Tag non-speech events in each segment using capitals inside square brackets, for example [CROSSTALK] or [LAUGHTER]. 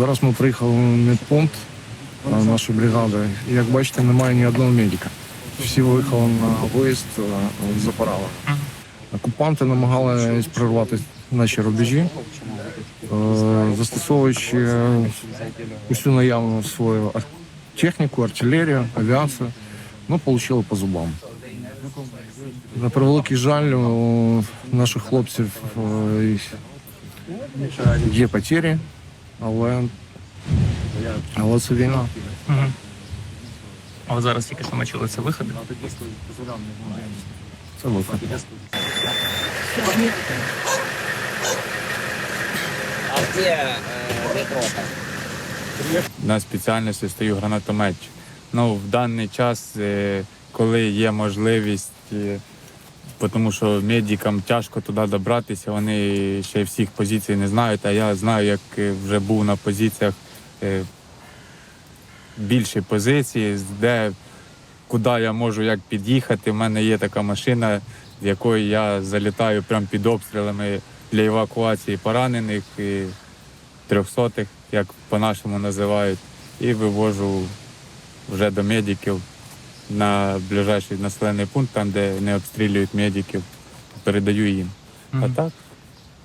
Зараз ми приїхали на медпункт нашої бригади. І, як бачите, немає ні одного медика. Всі виїхали на виїзд з Запорала. Окупанти намагалися прорвати наші рубежі, е, застосовуючи усю наявну свою техніку, артилерію, авіацію, ну, отримали по зубам. На превеликий жаль, у наших хлопців е, є потері, але, але це війна. Мгм. А зараз тільки що ми чули це виходи. Це виход. А где э, на спеціальності стою гранатометчик. Ну, в даний час, е, коли є можливість, е, тому що медикам тяжко туди добратися, вони ще всіх позицій не знають, а я знаю, як е, вже був на позиціях е, більші позиції, де куди я можу як під'їхати. У мене є така машина, з якої я залітаю прямо під обстрілами для евакуації поранених. І трьохсотих, як по-нашому називають, і вивожу вже до медиків на ближайший населений пункт, там, де не обстрілюють медиків, передаю їм. А так,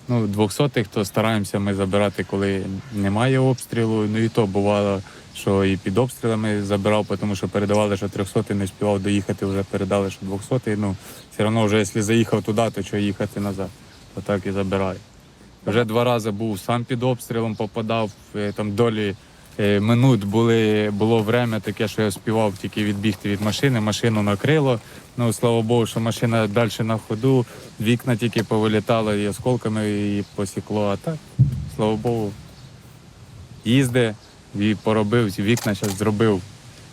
ну, двохсотих, то стараємося ми забирати, коли немає обстрілу. Ну і то бувало, що і під обстрілами забирав, тому що передавали, що трьохсотий не співав доїхати, вже передали, що двохсотий. Ну, все одно вже якщо заїхав туди, то що їхати назад. Отак і забираю. Вже два рази був сам під обстрілом, попадав е, там долі минут були, було время таке, що я співав тільки відбігти від машини, машину накрило. Ну, слава Богу, що машина далі на ходу, вікна тільки повилітали і осколками її посікло. А так, слава Богу, їзди і поробив, вікна зараз зробив.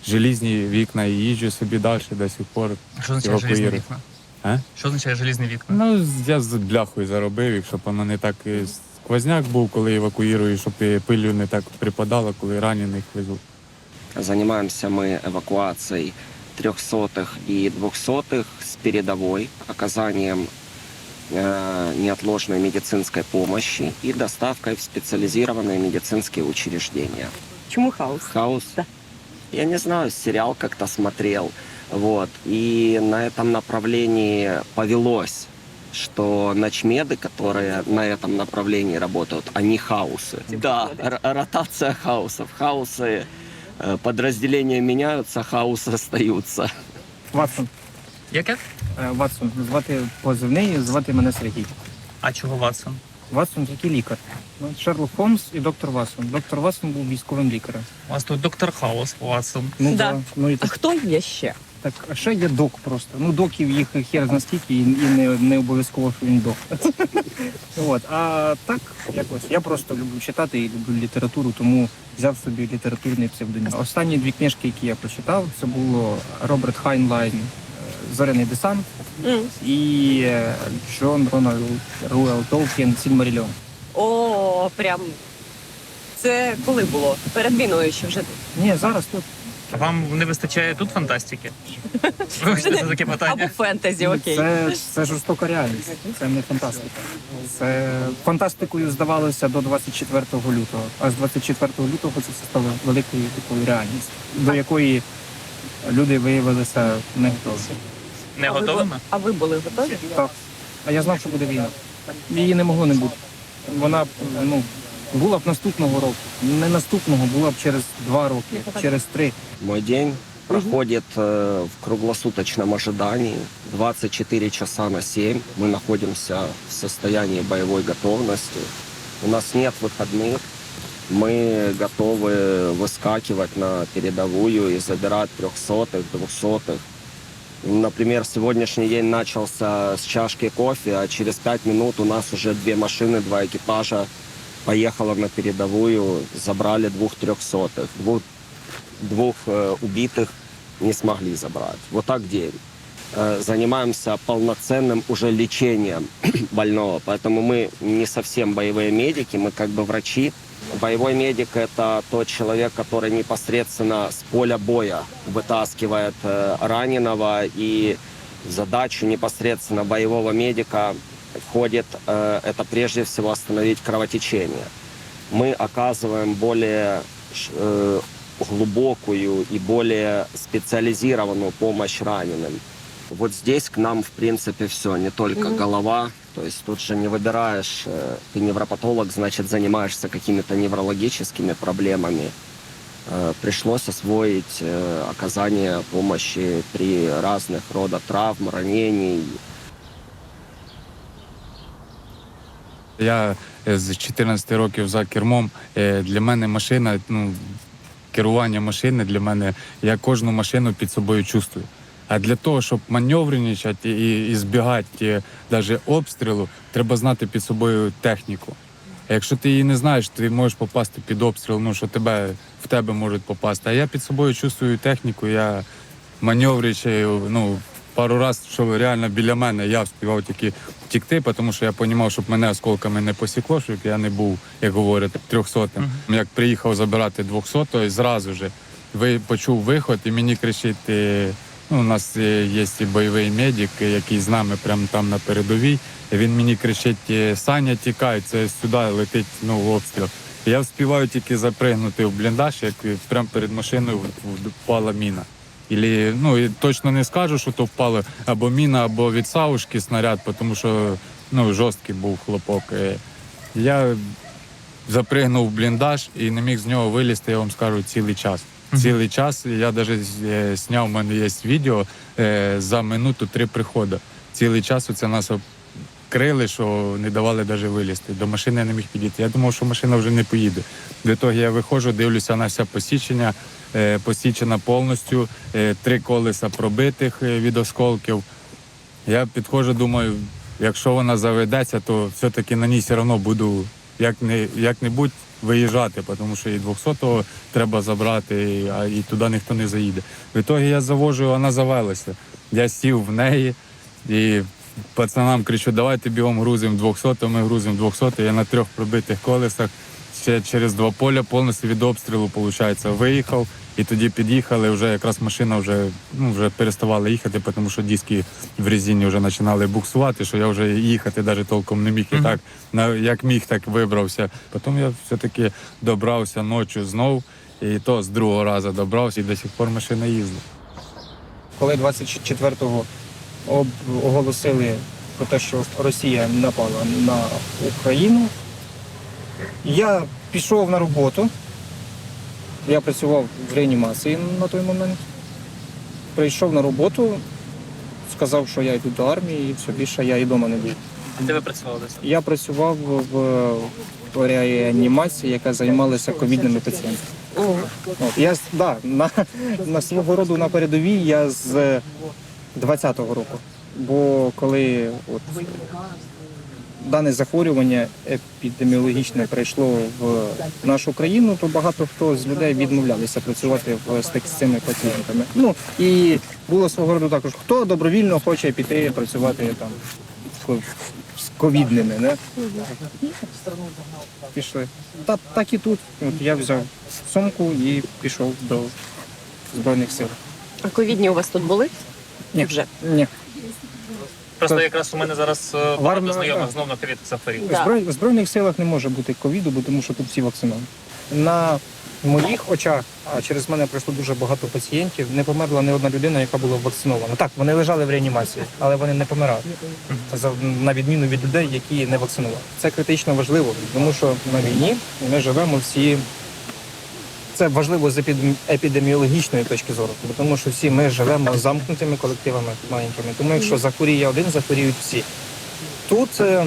Желізні вікна і їжджу собі далі до сих пор. Що означає желізні вікна? А? Що означає желізні вікна? Ну, я з бляхою заробив, якщо б воно не так е, сквозняк був, коли евакуюю, щоб і пилю не так припадало, коли ранених везуть. Занимаемся мы эвакуацией трехсотых и двухсотых с передовой, оказанием э, неотложной медицинской помощи и доставкой в специализированные медицинские учреждения. Чому хаос? Хаос. Да. Я не знаю, сериал как-то смотрел. Вот. И на этом направлении повелось, что ночмеды, которые на этом направлении работают, они хаусы. Да, р- ротация хаусов. Хаусы, э, подразделения меняются, хаусы остаются. Ватсон. Яке? Е, Ватсон. Звати позивний, звати мене Сергій. А чого Ватсон? Ватсон такий лікар. Ну, Шерлок Холмс і доктор Ватсон. Доктор Ватсон був військовим лікарем. У вас тут доктор Хаус, Ватсон. Ну, Да. да. ну і А так, хто є ще? Так, а ще є док просто. Ну, доків їх хер зна скільки, і, і не, не обов'язково, що він док. [LAUGHS] От. А так, якось. Я просто люблю читати і люблю літературу, тому взяв собі літературний псевдонім. Останні дві книжки, які я прочитав, це було Роберт Хайнлайн е, Зоряний десант і е, Джон Рональд Руел Толкін Сільмарільон. О, прям. Це коли було? Перед війною ще вже. Ні, зараз тут. Вам не вистачає тут фантастики? Вибачте за таке Або питання. фентезі, окей. Це, це жорстока реальність, це не фантастика. Це фантастикою здавалося до 24 лютого. А з 24 лютого це все стало великою такою реальністю, до якої люди виявилися не готові. Не А готовими? А ви були готові? Так. А я знав, що буде війна. Її не могло не бути. Вона ну, була б наступного року. Не наступного, була б через два роки, через три. Мой день проходит э, в круглосуточном ожидании. 24 часа на 7 мы находимся в состоянии боевой готовности. У нас нет выходных. Мы готовы выскакивать на передовую и забирать трехсотых, двухсотых. Например, сегодняшний день начался с чашки кофе, а через пять минут у нас уже две машины, два экипажа поехало на передовую, забрали двух трехсотых. Двух, двух э, убитых не смогли забрать. Вот так день. Э, занимаемся полноценным уже лечением [CLEARS THROAT] больного, поэтому мы не совсем боевые медики, мы как бы врачи. Боевой медик – это тот человек, который непосредственно с поля боя вытаскивает э, раненого, и задачу непосредственно боевого медика входит э, это прежде всего остановить кровотечение. мы оказываем более э, глубокую и более специализированную помощь раненым. Вот здесь к нам, в принципе, все, не только голова. То есть тут же не выбираешь, э, ты невропатолог, значит, занимаешься какими-то неврологическими проблемами. Э, Пришлось освоить э, оказание помощи при разных родах травм, ранений, Я е, з 14 років за кермом. Е, Для мене машина, ну, керування машини для мене, я кожну машину під собою чувствую. А для того, щоб маневрничати і, і збігати навіть обстрілу, треба знати під собою техніку. Якщо ти її не знаєш, ти можеш попасти під обстріл, ну що тебе в тебе можуть попасти. А я під собою чувствую техніку, я маневричаю, ну, пару разів, що реально біля мене, я встигав тільки втікти, тому що я розумів, щоб мене осколками не посікло, щоб я не був, як говорять, трьохсотим. Як приїхав забирати 200, то зразу же ви почув виход і мені кричить. е, Ну, у нас е, є і бойовий медик, е, який з нами прямо там на передовій. І Він мені кричить: Саня, тікай, це сюди летить ну, обстріл. Я вспіваю тільки запригнути в бліндаж, як прямо перед машиною впала міна. Ілі, ну, і точно не скажу, що то впало або міна, або від савушки снаряд, тому що ну, жорсткий був хлопок. Е, Я запригнув в бліндаж і не міг з нього вилізти, я вам скажу, цілий час. Цілий час я навіть зняв, у мене є відео е, за минуту три приходи. Цілий час оце нас крили, що не давали навіть вилізти. До машини я не міг підійти. Я думав, що машина вже не поїде. До того я виходжу, дивлюся на все посічення, е, посічена повністю, е, три колеса пробитих е, від осколків. Я підходжу, думаю, якщо вона заведеться, то все-таки на ній все одно буду як не, як-небудь виїжджати, тому що і 200-го треба забрати, а і туди ніхто не заїде. В ітогі я завожу, вона завелася. Я сів в неї і пацанам кричу, давайте бігом грузимо 200, ми грузимо 200, я на трьох пробитих колесах ще через два поля повністю від обстрілу, виходить, виїхав. І тоді під'їхали, вже якраз машина вже, ну, вже переставала їхати, тому що диски в резині вже починали буксувати, що я вже їхати навіть толком не міг. І так, на, як міг, так вибрався. Потім я все-таки добрався ночі знов, і то з другого разу добрався, і до сих пор машина їздить. Коли 24-го об- оголосили про те, що Росія напала на Україну, я пішов на роботу. Я працював в реанімації на той момент. Прийшов на роботу, сказав, що я йду до армії, і все більше я і вдома не був. Де ви працювали? Я працював в, в реанімації, яка займалася ковідними пацієнтами. От, я да, на, на свого роду на передовій я з 20-го року. Бо коли от, дане захворювання епідеміологічне прийшло в нашу країну, то багато хто з людей відмовлялися працювати в, з, цими пацієнтами. Ну і було свого роду також, хто добровільно хоче піти працювати там з ковідними. Не? Пішли. Та, так і тут. От я взяв сумку і пішов до Збройних сил. А ковідні у вас тут були? Ні. Вже. Ні. Просто Так. якраз у мене зараз е, Варна- багато знайомих так. знов на ковід захворів. Да. Зброй, в Збройних силах не може бути ковіду, бо тому що тут всі вакциновані. На моїх очах, а через мене пройшло дуже багато пацієнтів, не померла ні одна людина, яка була вакцинована. Так, вони лежали в реанімації, але вони не помирали. За, на відміну від людей, які не вакциновані. Це критично важливо, тому що на війні ми живемо всі. Це важливо з епідеміологічної точки зору, тому що всі ми живемо замкнутими колективами маленькими. Тому якщо захворіє один, захворіють всі. Тут е,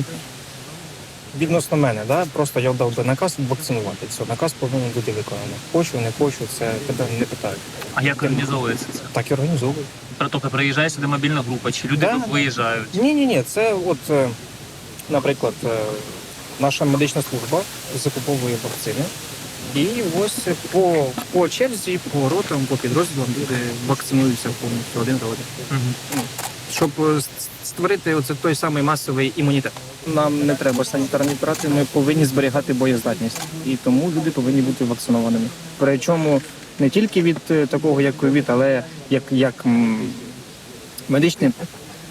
відносно мене, да, просто я дав би наказ вакцинувати. Все, наказ повинен бути виконаний. Хочу, не хочу, це тебе не питають. А як організовується це? Так і організовують. Тобто приїжджає сюди мобільна група, чи люди Да. тут виїжджають? Ні, ні, ні, це от, е, наприклад, е, наша медична служба закуповує вакцини. І ось по, по черзі, по ротам, по підрозділам люди вакцинуються повністю один за один. Мгм. щоб е, створити оце той самий масовий імунітет. Нам не треба санітарні прати, ми повинні зберігати боєздатність. І тому люди повинні бути вакцинованими. Причому не тільки від е, такого, як ковід, але як, як медичний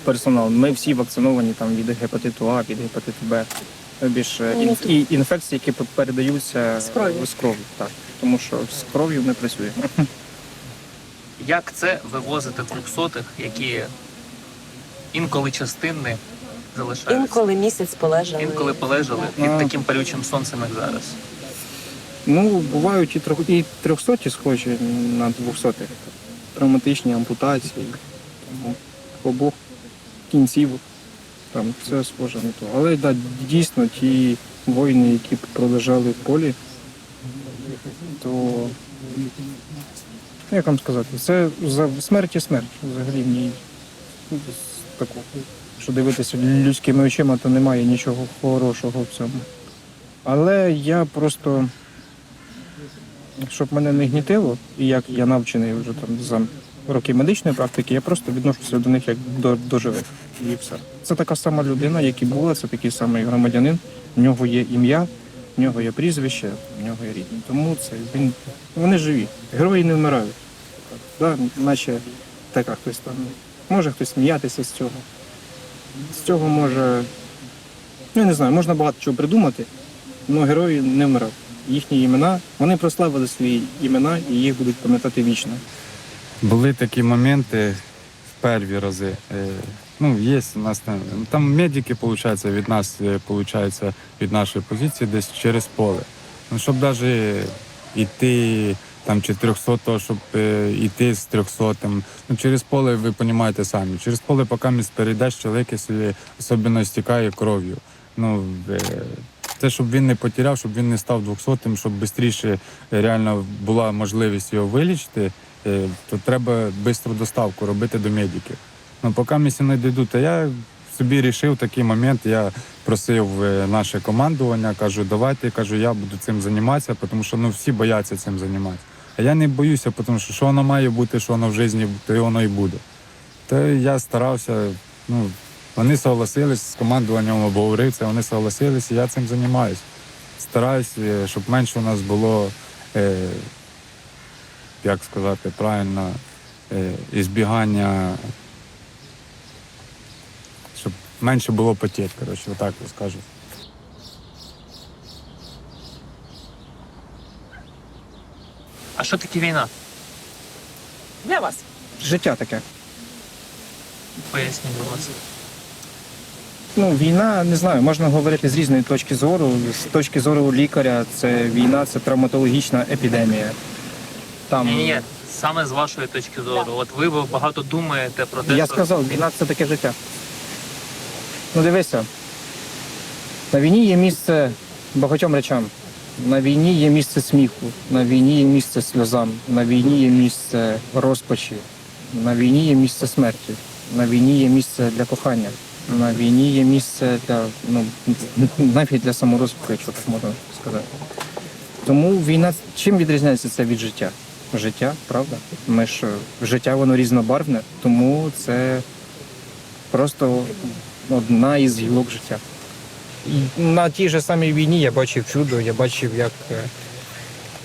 персонал. Ми всі вакциновані там від гепатиту А, від гепатиту Б. більше ін- і інфекції, які передаються З кров'ю. з кров'ю. Так. Тому що з кров'ю не працює. [LAUGHS] Як це вивозити трьохсотих, які інколи частини залишаються? Інколи місяць полежали. Інколи полежали під А. таким палючим сонцем, як зараз. Ну, бувають і, трьох, і 300 схожі на 200 травматичні ампутації, там, обох кінців. Там все схоже на то. Але да, дійсно ті воїни, які пролежали в полі, то як вам сказати, це за смерть і смерть взагалі в ній ну. Що дивитися людськими очима, то немає нічого хорошого в цьому. Але я просто щоб мене не гнітило, і як я навчений вже там за роки медичної практики, я просто відношуся до них як до, до живих. І все. Це така сама людина, як і була, це такий самий громадянин. В нього є ім'я, в нього є прізвище, в нього є рідні. Тому це він вони живі. Герої не вмирають. Да? Наче така хтось там. Може хтось сміятися з цього. З цього може. Ну, я не знаю, можна багато чого придумати, але герої не вмирають їхні імена, вони прославили свої імена і їх будуть пам'ятати вічно. Були такі моменти в перші рази. Е, Ну, є у нас там, там медики, виходить, від нас, е, получається, від нашої позиції десь через поле. Ну, щоб навіть йти там чи 300, щоб е, йти з 300. Ну, через поле, ви розумієте самі. Через поле, поки міст перейдеш, чоловік, особливо стікає кров'ю. Ну, е, те, щоб він не потеряв, щоб він не став 200, щоб швидше реально була можливість його вилічити, е, то треба швидко доставку робити до медиків. Ну, поки місі не дійду, то я собі вирішив такий момент. Я просив е, наше командування, кажу, давайте, кажу, я буду цим займатися, тому що ну, всі бояться цим займатися. А я не боюся, тому що що воно має бути, що воно в житті, то і воно і буде. То я старався, ну, вони согласились з командуванням обговорив це, вони согласились, і я цим займаюся. Стараюсь, е, щоб менше у нас було, е, як сказати правильно, е, ізбігання, щоб менше було потерь, коротше, отак я скажу. А що таке війна? Для вас. Життя таке. Поясніть, будь ласка. Ну, війна, не знаю, можна говорити з різної точки зору. З точки зору лікаря, це війна, це травматологічна епідемія. Там Ні, ні, саме з вашої точки зору. От ви багато думаєте про те, я що сказав, війна це таке життя. Ну дивися, на війні є місце багатьом речам. На війні є місце сміху, на війні є місце сльозам, на війні є місце розпачі, на війні є місце смерті, на війні є місце для кохання, на війні є місце для ну [LAUGHS] навіть для саморозвитку, якщо так можна сказати. Тому війна чим відрізняється це від життя? Життя, правда? Ми ж життя воно різнобарвне, тому це просто одна із гілок життя. На тій же самій війні я бачив чудо, я бачив, як е,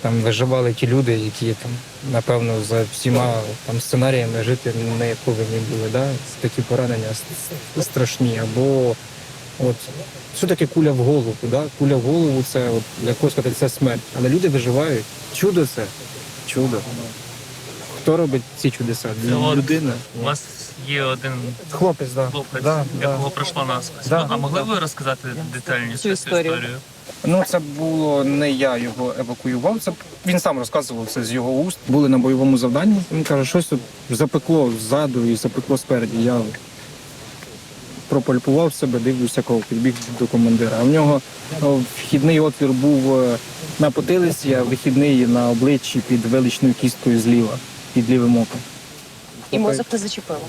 там виживали ті люди, які там, напевно, за всіма там сценаріями жити не повинні були. Да? Такі поранення страшні. Або от таке куля в голову? Да? Куля в голову це от, для когось це смерть. Але люди виживають. Чудо це. Чудо. Хто робить ці чудеса? Це от Людина. у вас є один Хлопець, да. хлопець, Да, да. якого пройшло наскось. Да. А могли б ви розказати детальніше Цю цю історію? історію? Ну, це було не я його евакуював. Це він сам розказував це з його уст. Були на бойовому завданні. Він каже, щось тут запекло ззаду і запекло спереді. Я пропальпував себе, дивлюся, кого підбіг до командира. А в нього вхідний отвір був е, на потилиці, а вихідний на обличчі під величною кісткою зліва, під лівим оком. І мозок не зачепило.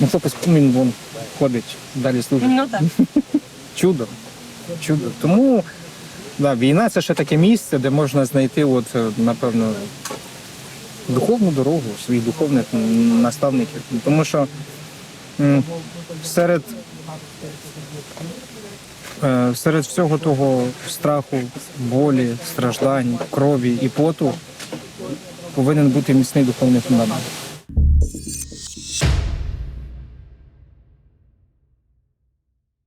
Ну, хлопець він вон ходить, далі служить. Ну так. [LAUGHS] чудо. Чудо. Тому да, війна це ще таке місце, де можна знайти, от, е, напевно, духовну дорогу, своїх духовних наставників. Тому що серед, серед всього того страху, болі, страждань, крові і поту повинен бути міцний духовний фундамент.